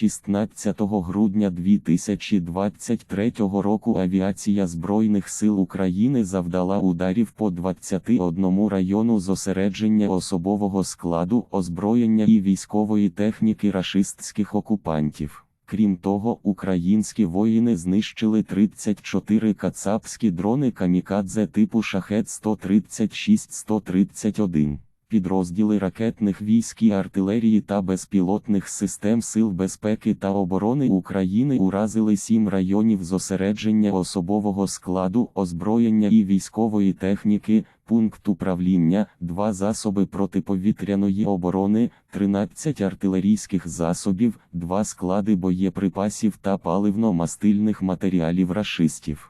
16 грудня 2023 року авіація Збройних сил України завдала ударів по 21 району зосередження особового складу, озброєння і військової техніки рашистських окупантів. Крім того, українські воїни знищили 34 кацапські дрони камікадзе типу шахет 136-131. Підрозділи ракетних військ і артилерії та безпілотних систем Сил безпеки та оборони України уразили сім районів зосередження особового складу, озброєння і військової техніки, пункт управління, два засоби протиповітряної оборони, 13 артилерійських засобів, два склади боєприпасів та паливно-мастильних матеріалів рашистів.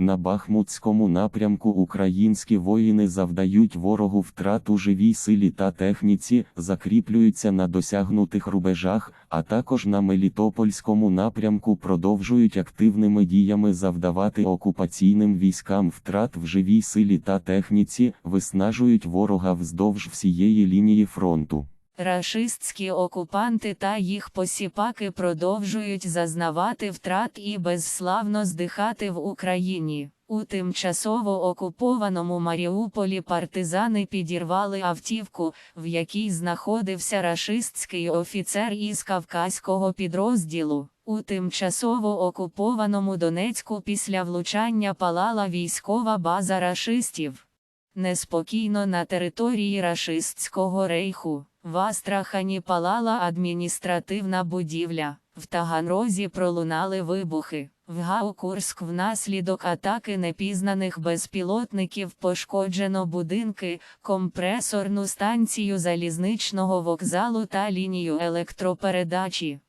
На Бахмутському напрямку українські воїни завдають ворогу втрат у живій силі та техніці, закріплюються на досягнутих рубежах, а також на Мелітопольському напрямку продовжують активними діями завдавати окупаційним військам втрат в живій силі та техніці, виснажують ворога вздовж всієї лінії фронту. Рашистські окупанти та їх посіпаки продовжують зазнавати втрат і безславно здихати в Україні. У тимчасово окупованому Маріуполі партизани підірвали автівку, в якій знаходився рашистський офіцер із кавказького підрозділу. У тимчасово окупованому Донецьку після влучання палала військова база рашистів. Неспокійно на території рашистського рейху. В Астрахані палала адміністративна будівля. В Таганрозі пролунали вибухи. В Гаукурськ внаслідок атаки непізнаних безпілотників пошкоджено будинки, компресорну станцію залізничного вокзалу та лінію електропередачі.